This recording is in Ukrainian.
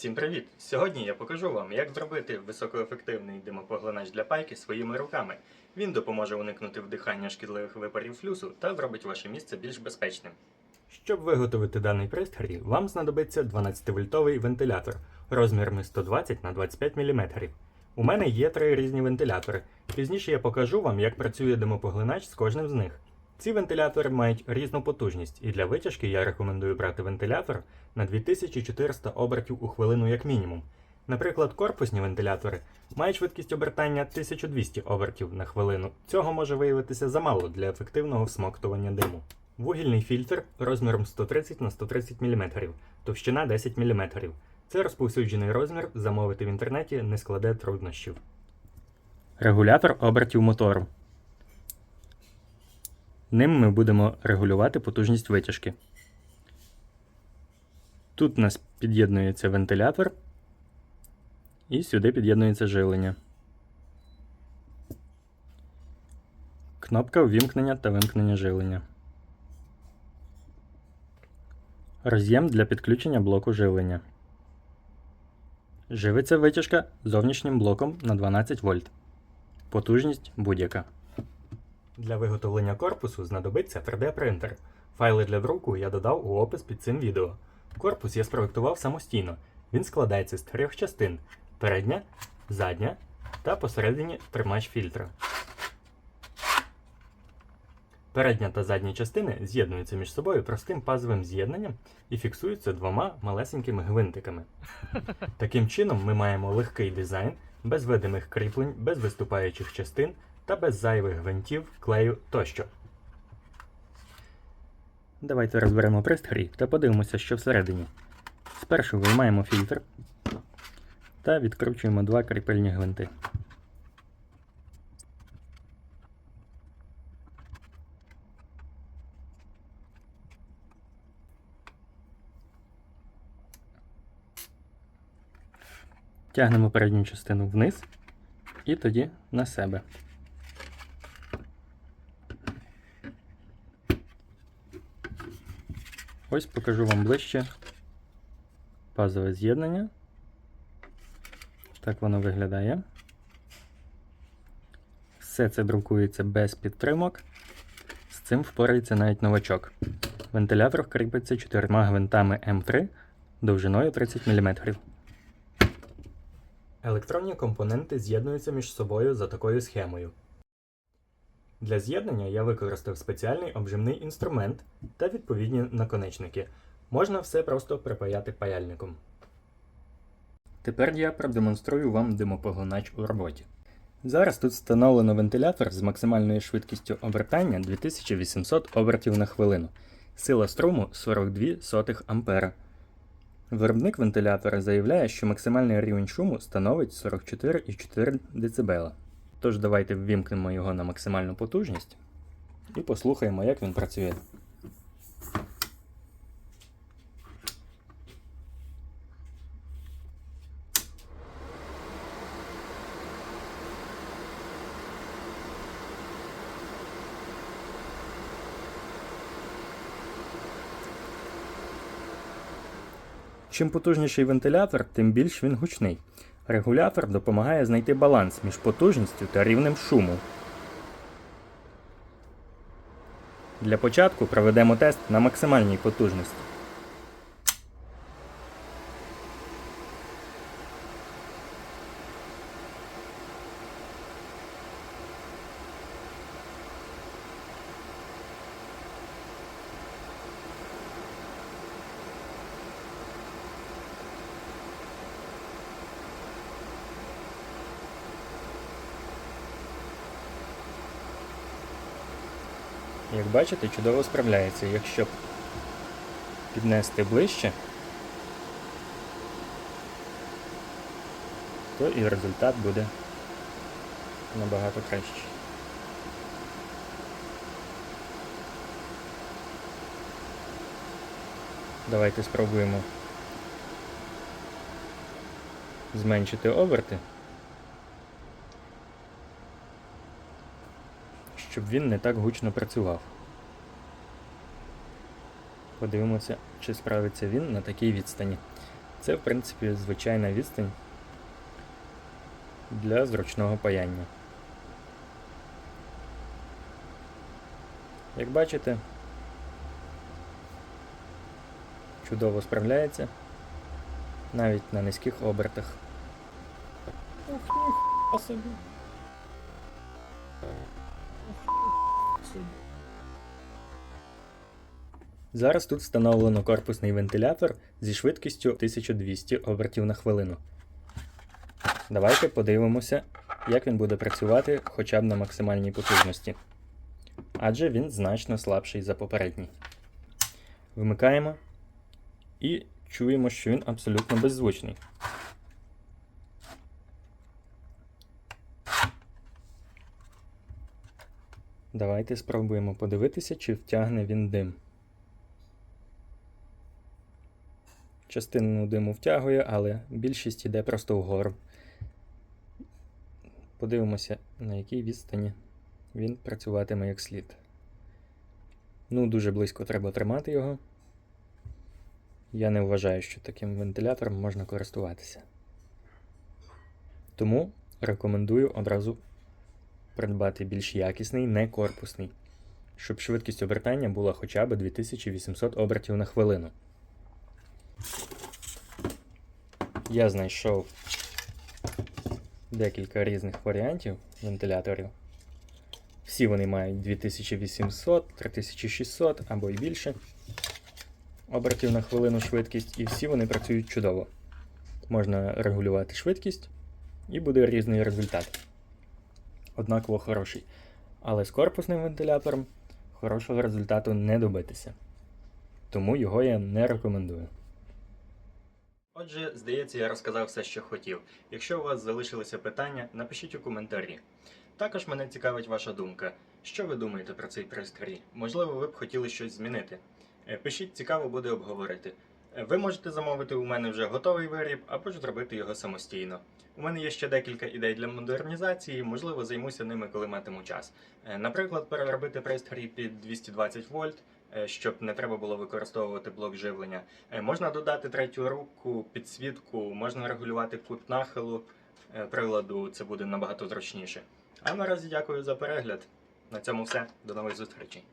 Всім привіт! Сьогодні я покажу вам, як зробити високоефективний димопоглинач для пайки своїми руками. Він допоможе уникнути вдихання шкідливих випарів флюсу та зробить ваше місце більш безпечним. Щоб виготовити даний пристрій, вам знадобиться 12-вольтовий вентилятор розмірами 120 на 25 мм. У мене є три різні вентилятори. Пізніше я покажу вам, як працює димопоглинач з кожним з них. Ці вентилятори мають різну потужність, і для витяжки я рекомендую брати вентилятор на 2400 обертів у хвилину як мінімум. Наприклад, корпусні вентилятори мають швидкість обертання 1200 обертів на хвилину. Цього може виявитися замало для ефективного всмоктування диму. Вугільний фільтр розміром 130 на 130 мм, товщина 10 мм. Це розповсюджений розмір, замовити в інтернеті не складе труднощів. Регулятор обертів мотору. Ним ми будемо регулювати потужність витяжки. Тут у нас під'єднується вентилятор, і сюди під'єднується живлення. Кнопка ввімкнення та вимкнення живлення. Роз'єм для підключення блоку живлення. Живиться витяжка зовнішнім блоком на 12 вольт. Потужність будь-яка. Для виготовлення корпусу знадобиться 3D-принтер. Файли для друку я додав у опис під цим відео. Корпус я спроектував самостійно. Він складається з трьох частин: передня, задня та посередині тримач фільтра. Передня та задня частини з'єднуються між собою простим пазовим з'єднанням і фіксуються двома малесенькими гвинтиками. Таким чином, ми маємо легкий дизайн, без видимих кріплень, без виступаючих частин та без зайвих гвинтів, клею тощо. Давайте розберемо пристрій та подивимося, що всередині. Спершу виймаємо фільтр та відкручуємо два кріпельні гвинти. Тягнемо передню частину вниз і тоді на себе. Ось покажу вам ближче пазове з'єднання. Так воно виглядає. Все це друкується без підтримок. З цим впорається навіть новачок. Вентилятор кріпиться чотирма гвинтами М3 довжиною 30 мм. Електронні компоненти з'єднуються між собою за такою схемою. Для з'єднання я використав спеціальний обжимний інструмент та відповідні наконечники. Можна все просто припаяти паяльником. Тепер я продемонструю вам димопоглинач у роботі. Зараз тут встановлено вентилятор з максимальною швидкістю обертання 2800 обертів на хвилину. Сила струму 42 сотих ампера. Виробник вентилятора заявляє, що максимальний рівень шуму становить 44,4 дБ. Тож давайте ввімкнемо його на максимальну потужність і послухаємо, як він працює. Чим потужніший вентилятор, тим більш він гучний. Регулятор допомагає знайти баланс між потужністю та рівнем шуму. Для початку проведемо тест на максимальній потужності. Як бачите, чудово справляється. Якщо піднести ближче, то і результат буде набагато кращий. Давайте спробуємо зменшити оберти. Щоб він не так гучно працював. Подивимося, чи справиться він на такій відстані. Це, в принципі, звичайна відстань для зручного паяння. Як бачите, чудово справляється навіть на низьких обертах. Ух, ніхуя собі. Зараз тут встановлено корпусний вентилятор зі швидкістю 1200 обертів на хвилину. Давайте подивимося, як він буде працювати хоча б на максимальній потужності. Адже він значно слабший за попередній. Вмикаємо і чуємо, що він абсолютно беззвучний. Давайте спробуємо подивитися, чи втягне він дим. Частину диму втягує, але більшість йде просто вгору. Подивимося, на якій відстані він працюватиме як слід. Ну, дуже близько треба тримати його. Я не вважаю, що таким вентилятором можна користуватися. Тому рекомендую одразу придбати більш якісний, не корпусний, щоб швидкість обертання була хоча б 2800 обертів на хвилину. Я знайшов декілька різних варіантів вентиляторів. Всі вони мають 2800, 3600 або й більше обертів на хвилину швидкість, і всі вони працюють чудово. Можна регулювати швидкість, і буде різний результат. Однаково хороший. Але з корпусним вентилятором хорошого результату не добитися. Тому його я не рекомендую. Отже, здається, я розказав все, що хотів. Якщо у вас залишилися питання, напишіть у коментарі. Також мене цікавить ваша думка. Що ви думаєте про цей пристрій? Можливо, ви б хотіли щось змінити. Е, Пишіть, цікаво буде обговорити. Ви можете замовити у мене вже готовий виріб або ж зробити його самостійно. У мене є ще декілька ідей для модернізації, можливо, займуся ними, коли матиму час. Е, Наприклад, переробити пристрій під 220 вольт, е, щоб не треба було використовувати блок живлення. Е, Можна додати третю руку, підсвітку, можна регулювати кут нахилу приладу, це буде набагато зручніше. А наразі дякую за перегляд. На цьому все. До нових зустрічей.